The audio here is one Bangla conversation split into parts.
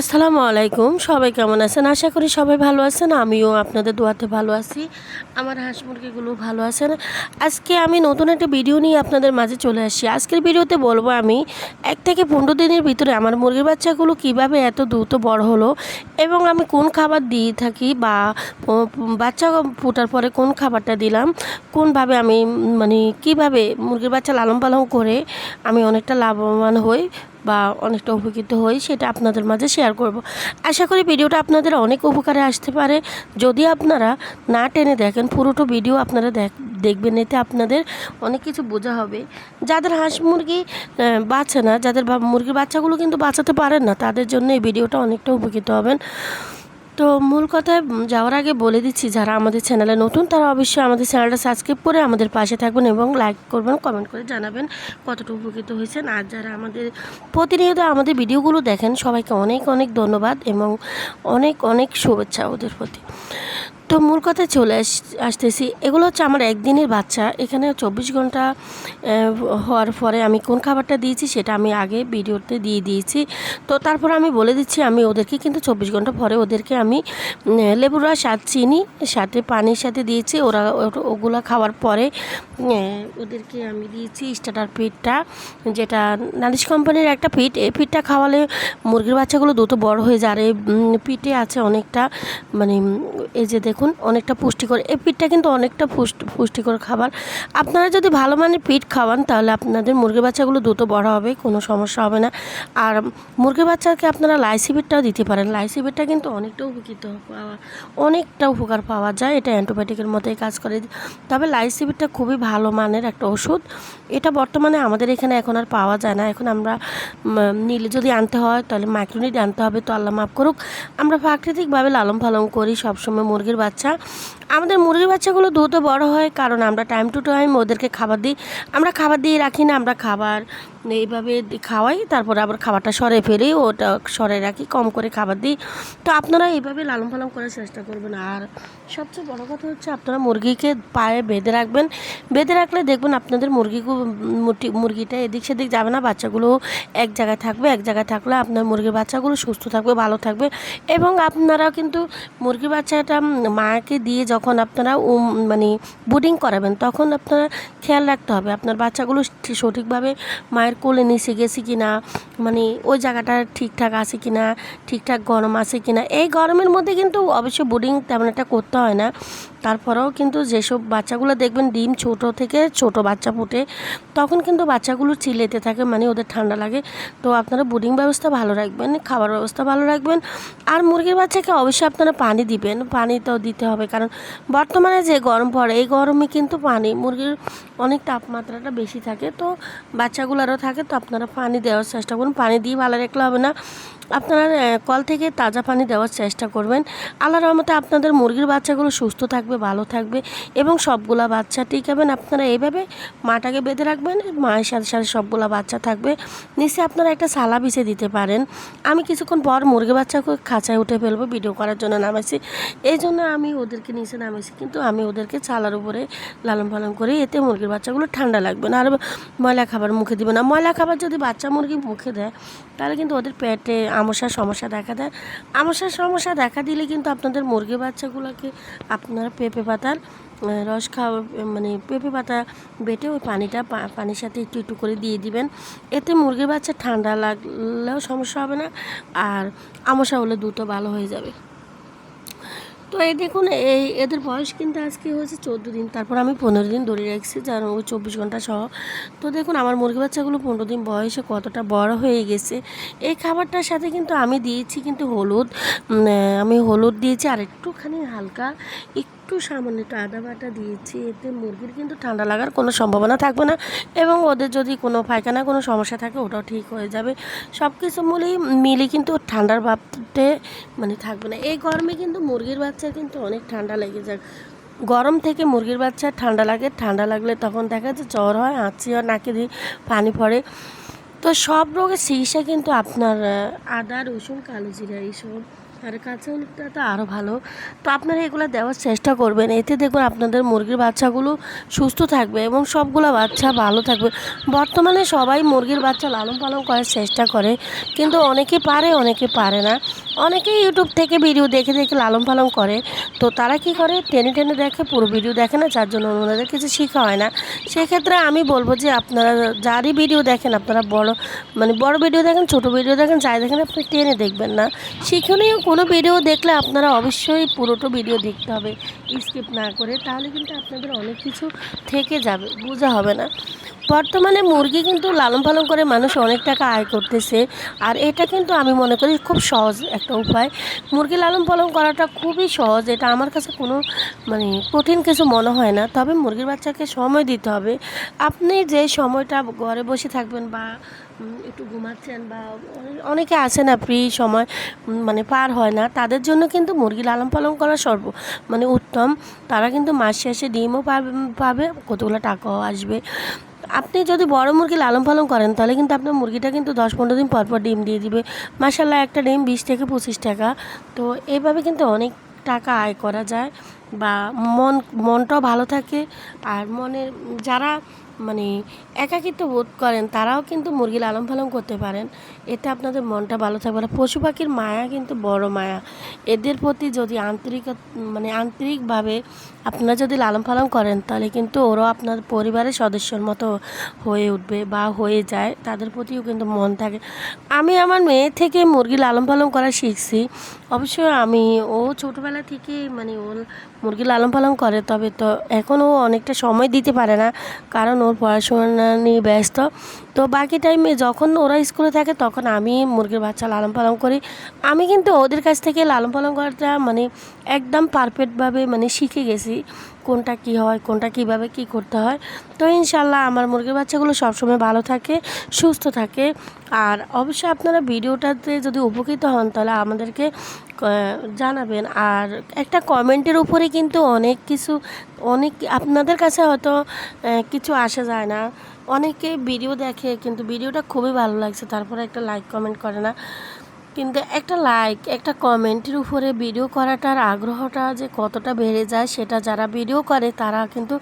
আসসালামু আলাইকুম, সবাই কেমন আছেন? আশা করি সবাই ভালো আছেন, আমিও আপনাদের দোয়াতে ভালো আছি, আমার হাঁস মুরগিগুলো ভালো আছেন। আজকে আমি নতুন একটা ভিডিও নিয়ে আপনাদের মাঝে চলে আসি আজকের ভিডিওতে বলব আমি, এক থেকে পনেরো দিনের ভিতরে আমার মুরগির বাচ্চাগুলো কীভাবে এত দ্রুত বড় হলো এবং আমি কোন খাবার দিয়ে থাকি বা বাচ্চা ফোটার পরে কোন খাবারটা দিলাম, কোনভাবে আমি মানে কীভাবে মুরগির বাচ্চা লালন পালন করে আমি অনেকটা লাভবান হই বা অনেকটা উপকৃত হই, সেটা আপনাদের মাঝে শেয়ার করব। আশা করি ভিডিওটা আপনাদের অনেক উপকারে আসতে পারে। যদি আপনারা না টেনে দেখেন, পুরোটা ভিডিও আপনারা দেখ, দেখবেন, এতে আপনাদের অনেক কিছু বোঝা হবে। যাদের হাঁস মুরগি বাঁচে না, যাদের মুরগির বাচ্চাগুলো কিন্তু বাঁচাতে পারেন না, তাদের জন্য এই ভিডিওটা অনেকটা উপকৃত হবেন। তো মূল কথায় যাওয়ার আগে বলে দিচ্ছি, যারা আমাদের চ্যানেলে নতুন, তারা অবশ্যই আমাদের চ্যানেলটা সাবস্ক্রাইব করে আমাদের পাশে থাকবেন এবং লাইক করবেন কমেন্ট করে জানাবেন কতটুকু উপকৃত হয়েছেন। আর যারা আমাদের প্রতিনিয়ত আমাদের ভিডিওগুলো দেখেন, সবাইকে অনেক অনেক ধন্যবাদ এবং অনেক অনেক শুভেচ্ছা ওদের প্রতি। তো মূল কথা চলে আস- আসতেছি। এগুলো হচ্ছে আমার একদিনের বাচ্চা। এখানে চব্বিশ ঘণ্টা হওয়ার পরে আমি কোন খাবারটা দিয়েছি সেটা আমি আগে ভিডিওতে দিয়ে দিয়েছি। তো তারপর আমি বলে দিচ্ছি, আমি ওদেরকে কিন্তু চব্বিশ ঘণ্টা পরে ওদেরকে আমি লেবুর রস আর চিনি, সাথে পানির সাথে দিয়েছি। ওরা ওগুলা খাওয়ার পরে ওদেরকে আমি দিয়েছি স্টার্টার পিঠটা, যেটা নালিশ কোম্পানির একটা পিঠ। এই পিঠটা খাওয়ালে মুরগির বাচ্চাগুলো দ্রুত বড় হয়ে যায়। আর এই পিঠে আছে অনেকটা মানে এই যে দেখুন অনেকটা পুষ্টিকর। এই পিঠটা কিন্তু অনেকটা পুষ্টি, পুষ্টিকর খাবার। আপনারা যদি ভালো মানের পিঠ খাওয়ান, তাহলে আপনাদের মুরগির বাচ্চাগুলো দ্রুত বড় হবে, কোনো সমস্যা হবে না। আর মুরগির বাচ্চাকে আপনারা লাইসি পিঠটাও দিতে পারেন। লাইসি পিঠটা কিন্তু অনেকটা উপকৃত পাওয়া, অনেকটা উপকার পাওয়া যায়। এটা অ্যান্টিবায়োটিকের মতোই কাজ করে। তবে লাইসি পিঠটা খুবই ভালো মানের একটা ওষুধ। এটা বর্তমানে আমাদের এখানে এখন আর পাওয়া যায় না। এখন আমরা নিলে যদি আনতে হয়, তাহলে মাইক্রোনিট আনতে হবে। তো আল্লাহ মাফ করুক। আমরা প্রাকৃতিকভাবে লালন পালন করি। সবসময় মুরগির বাচ্চা আমাদের মুরগির বাচ্চাগুলো দ্রুত বড় হয় কারণ আমরা টাইম টু টাইম ওদেরকে খাবার দিই। আমরা খাবার দিয়ে রাখি না, আমরা খাবার এইভাবে খাওয়াই, তারপরে আবার খাবারটা সরে ফেলি, ওটা সরে রাখি, কম করে খাবার দিই। তো আপনারা এইভাবে লালন পালন করার চেষ্টা করবেন। আর সবচেয়ে বড় কথা হচ্ছে আপনারা মুরগিকে পায়ে বেঁধে রাখবেন। বেঁধে রাখলে দেখবেন আপনাদের মুরগি- মুরগিটা এদিক সেদিক যাবে না, বাচ্চাগুলো এক জায়গায় থাকবে, এক জায়গায় থাকলে আপনার মুরগির বাচ্চাগুলো সুস্থ থাকবে, ভালো থাকবে। এবং আপনারা কিন্তু মুরগি বাচ্চাটা মাকে দিয়ে যখন আপনারা মানে বুডিং করাবেন, তখন আপনারা খেয়াল রাখতে হবে। আপনার বাচ্চাগুলো সঠিকভাবে মায়ের কোলে নিচে গেছে কি না মানে ওই জায়গাটা ঠিকঠাক আছে কি না ঠিকঠাক গরম আছে কি না এই গরমের মধ্যে কিন্তু অবশ্যই বুডিং তেমন একটা করতে হয় না। তারপরেও কিন্তু যেসব বাচ্চাগুলো দেখবেন ডিম ছোট থেকে ছোট বাচ্চা ফুটে, তখন কিন্তু বাচ্চাগুলো চিলেতে থাকে মানে ওদের ঠান্ডা লাগে। তো আপনারা বুডিং ব্যবস্থা ভালো রাখবেন, খাবার ব্যবস্থা ভালো রাখবেন। আর মুরগির বাচ্চাকে অবশ্যই আপনারা পানি দিবেন, পানি তো দিতে হবে, কারণ বর্তমানে যে গরম পড়ে, এই গরমে কিন্তু পানি, মুরগির অনেক তাপমাত্রাটা বেশি থাকে। তো বাচ্চাগুলোরও থাকে, তো আপনারা পানি দেওয়ার চেষ্টা করুন। পানি দিয়ে ভালো রাখলে হবে না। আপনারা কল থেকে তাজা পানি দেওয়ার চেষ্টা করবেন। আল্লাহ রহমতে আপনাদের মুরগির বাচ্চাগুলো সুস্থ থাকবে, ভালো থাকবে এবং সবগুলা বাচ্চা টিকাবেন আপনারা এইভাবে মাটাকে বেঁধে রাখবেন, মায়ের সাথে সাথে সবগুলা বাচ্চা থাকবে। নিচে আপনারা একটা সালা বিছে দিতে পারেন। আমি কিছুক্ষণ পর মুরগি বাচ্চাকে খাঁচায় উঠে ফেলব, ভিডিও করার জন্য নামাইছি। এই জন্য আমি ওদেরকে নিচে নামাইছি, কিন্তু আমি ওদেরকে ছালার উপরে লালন পালন করি। এতে মুরগির বাচ্চাগুলো ঠান্ডা লাগবে না। আর ময়লা খাবার মুখে দিবে না। ময়লা খাবার যদি বাচ্চা মুরগি মুখে দেয়, তাহলে কিন্তু ওদের পেটে আমসার সমস্যা দেখা দেয়। আমসার সমস্যা দেখা দিলে কিন্তু আপনাদের মুরগি বাচ্চাগুলোকে আপনারা পেঁপে পাতার রস খাওয়া মানে পেঁপে পাতা বেটে ওই পানিটা পানির সাথে একটু একটু করে দিয়ে দিবেন। এতে মুরগির বাচ্চা ঠান্ডা লাগলেও সমস্যা হবে না, আর আমসা হলে দুটো ভালো হয়ে যাবে। তো এই দেখুন, এই এদের বয়স কিন্তু আজকে হয়েছে চোদ্দ দিন। তারপর আমি পনেরো দিন ধরে রাখছি, যার ওই চব্বিশ ঘণ্টা সহ। তো দেখুন, আমার মুরগি বাচ্চাগুলো পনেরো দিন বয়সে কতটা বড় হয়ে গেছে। এই খাবারটার সাথে কিন্তু আমি দিয়েছি কিন্তু হলুদ আমি হলুদ দিয়েছি, আর একটুখানি হালকা, একটু সামান্য একটু আদা বাটা দিয়েছি, এতে মুরগির কিন্তু ঠান্ডা লাগার কোনো সম্ভাবনা থাকবে না এবং ওদের যদি কোনো পায়খানা কোনো সমস্যা থাকে ওটাও ঠিক হয়ে যাবে। সব কিছু মিলেই মিলে কিন্তু ঠান্ডার ভাবতে মানে থাকবে না। এই গরমে কিন্তু মুরগির বাচ্চা কিন্তু অনেক ঠান্ডা লেগে যায়। গরম থেকে মুরগির বাচ্চা ঠান্ডা লাগে, ঠান্ডা লাগলে তখন দেখা যায় জ্বর হয় হাঁচি হয় নাকে দিয়ে পানি পড়ে। তো সব রোগের চিকিৎসা কিন্তু আপনার, আদা, রসুন, কালো জিরা এইসব আর কাঁচা তো আরও ভালো। তো আপনারা এগুলো দেওয়ার চেষ্টা করবেন। এতে দেখবেন আপনাদের মুরগির বাচ্চাগুলো সুস্থ থাকবে এবং সবগুলো বাচ্চা ভালো থাকবে। বর্তমানে সবাই মুরগির বাচ্চা লালন পালন করার চেষ্টা করে, কিন্তু অনেকে পারে অনেকে পারে না। অনেকেই ইউটিউব থেকে ভিডিও দেখে দেখে লালন পালন করে। তো তারা কি করে? টেনে টেনে দেখে, পুরো ভিডিও দেখে না, যার জন্য ওনাদের কিছু শেখা হয় না। সেক্ষেত্রে আমি বলব যে আপনারা যারই ভিডিও দেখেন, আপনারা বড় মানে বড় ভিডিও দেখেন, ছোট ভিডিও দেখেন, যাই দেখেন, আপনি টেনে দেখবেন না। শিক্ষণীয় কোনো ভিডিও দেখলে আপনারা অবশ্যই পুরোটো ভিডিও দেখতে হবে। স্কিপ না করে, তাহলে কিন্তু আপনাদের অনেক কিছু থেকে যাবে, বোঝা হবে না। বর্তমানে মুরগি কিন্তু লালন পালন করে মানুষ অনেক টাকা আয় করতেছে, আর এটা কিন্তু আমি মনে করি খুব সহজ একটা উপায়। মুরগি লালন পালন করাটা খুবই সহজ, এটা আমার কাছে কোনো মানে কঠিন কিছু মনে হয় না। তবে মুরগির বাচ্চাকে সময় দিতে হবে। আপনি যে সময়টা ঘরে বসে থাকবেন বা একটু ঘুমাচ্ছেন বা অনেকে আছে না ফ্রি সময় মানে পার হয় না, তাদের জন্য কিন্তু মুরগি লালন পালন করা সর্ব মানে উত্তম। তারা কিন্তু মাস শেষে ডিমও পাবে পাবে, কতগুলো টাকাও আসবে। আপনি যদি বড় মুরগি লালন পালন করেন, তাহলে কিন্তু আপনার মুরগিটা কিন্তু দশ পনেরো দিন পর পর ডিম দিয়ে দিবে। মাসাল্লাহ একটা ডিম বিশ থেকে পঁচিশ টাকা। তো এইভাবে কিন্তু অনেক টাকা আয় করা যায় বা মন, মনটাও ভালো থাকে। আর মনের, যারা মানে একাকিত্ব বোধ করেন, তারাও কিন্তু মুরগি লালন পালন করতে পারেন। এতে আপনাদের মনটা ভালো থাকবে আর পশু পাখির মায়া কিন্তু বড় মায়া। এদের প্রতি যদি আন্তরিক মানে আন্তরিকভাবে আপনারা যদি লালন পালন করেন, তাহলে কিন্তু ওরাও আপনার পরিবারের সদস্যর মতো হয়ে উঠবে বা হয়ে যায়। তাদের প্রতিও কিন্তু মন থাকে। আমি আমার মেয়ে থেকে মুরগি লালন পালন করা শিখছি। অবশ্যই আমি, ও ছোটোবেলা থেকে মানে ও মুরগি লালন পালন করে, তবে তো এখন ও অনেকটা সময় দিতে পারে না, কারণ ওর পড়াশোনা নিয়ে ব্যস্ত। তো বাকি টাইমে যখন ওরা স্কুলে থাকে, তখন আমি মুরগির বাচ্চা লালন পালন করি। আমি কিন্তু ওদের কাছ থেকে লালন পালন করাটা মানে একদম পারফেক্টভাবে মানে শিখে গেছি, কোনটা কি হয়, কোনটা কীভাবে কি করতে হয়। তো ইনশাল্লাহ আমার মুরগির বাচ্চাগুলো সবসময় ভালো থাকে, সুস্থ থাকে। আর অবশ্যই আপনারা ভিডিওটাতে যদি উপকৃত হন, তাহলে আমাদেরকে জানাবেন। আর একটা কমেন্টের উপরে কিন্তু অনেক কিছু, অনেক আপনাদের কাছে হয়তো কিছু আসা যায় না। অনেকে ভিডিও দেখে, কিন্তু ভিডিওটা খুবই ভালো লাগছে। তারপরে একটা লাইক কমেন্ট করে না। কিন্তু একটা লাইক একটা কমেন্টের উপরে ভিডিও করাটার আগ্রহটা যে কতটা বেড়ে যায়, সেটা যারা ভিডিও করে, তারা কিন্তু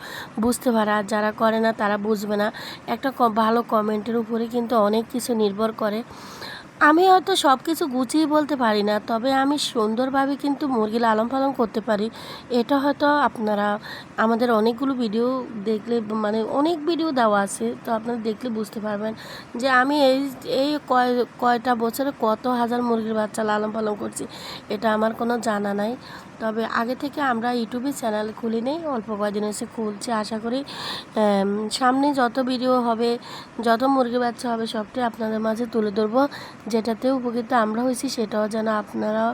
বুঝতে পারে। আর যারা করে না, তারা বুঝবে না। একটা ভালো কমেন্টের উপরে কিন্তু অনেক কিছু নির্ভর করে। আমি হয়তো সব কিছু গুছিয়ে বলতে পারি না, তবে আমি সুন্দরভাবে কিন্তু মুরগি লালন পালন করতে পারি। এটা হয়তো আপনারা, আমাদের অনেকগুলো ভিডিও দেখলে মানে অনেক ভিডিও দেওয়া আছে, তো আপনারা দেখলে বুঝতে পারবেন যে আমি এই এই কয়, কয়টা বছরে কত হাজার মুরগির বাচ্চা লালন পালন করছি, এটা আমার কোনো জানা নাই। তবে আগে থেকে আমরা ইউটিউবে চ্যানেল খুলি নেই, অল্প কয়েকদিন এসে খুলছি। আশা করি সামনে যত ভিডিও হবে, যত মুরগি বাচ্চা হবে সবটাই আপনাদের মাঝে তুলে ধরবো। যেটাতে উপকৃত আমরা হয়েছি, সেটাও যেন আপনারা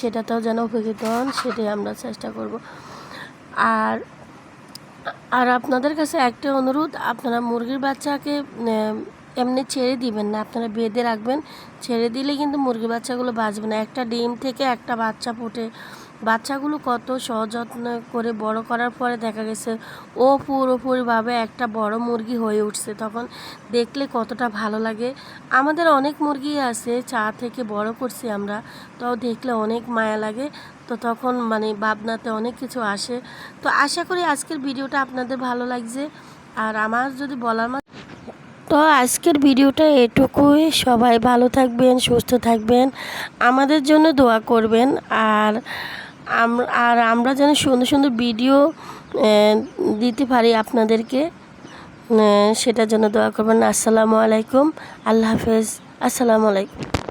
সেটাতেও যেন উপকৃত হন, সেটাই আমরা চেষ্টা করব। আর আর আপনাদের কাছে একটা অনুরোধ, আপনারা মুরগির বাচ্চাকে এমনি ছেড়ে দিবেন না, আপনারা বেঁধে রাখবেন। ছেড়ে দিলে কিন্তু মুরগির বাচ্চাগুলো বাঁচবে না। একটা ডিম থেকে একটা বাচ্চা ফুটে বাচ্চাগুলো কত সযত্ন করে বড় করার পরে দেখা গেছে, ও পুরোপুরিভাবে একটা বড় মুরগি হয়ে উঠছে। তখন দেখলে কতটা ভালো লাগে। আমাদের অনেক মুরগি আছে, চা থেকে বড় করছি আমরা, তো দেখলে অনেক মায়া লাগে। তো তখন মানে ভাবনাতে অনেক কিছু আসে। তো আশা করি আজকের ভিডিওটা আপনাদের ভালো লাগছে। আর আমার যদি বলার তো আজকের ভিডিওটা এটুকুই। সবাই ভালো থাকবেন, সুস্থ থাকবেন। আমাদের জন্য দোয়া করবেন। আর আর আমরা যেন সুন্দর সুন্দর ভিডিও দিতে পারি আপনাদেরকে সেটার জন্য দোয়া করবেন। আসসালামু আলাইকুম। আল্লাহ হাফেজ। আসসালামু আলাইকুম।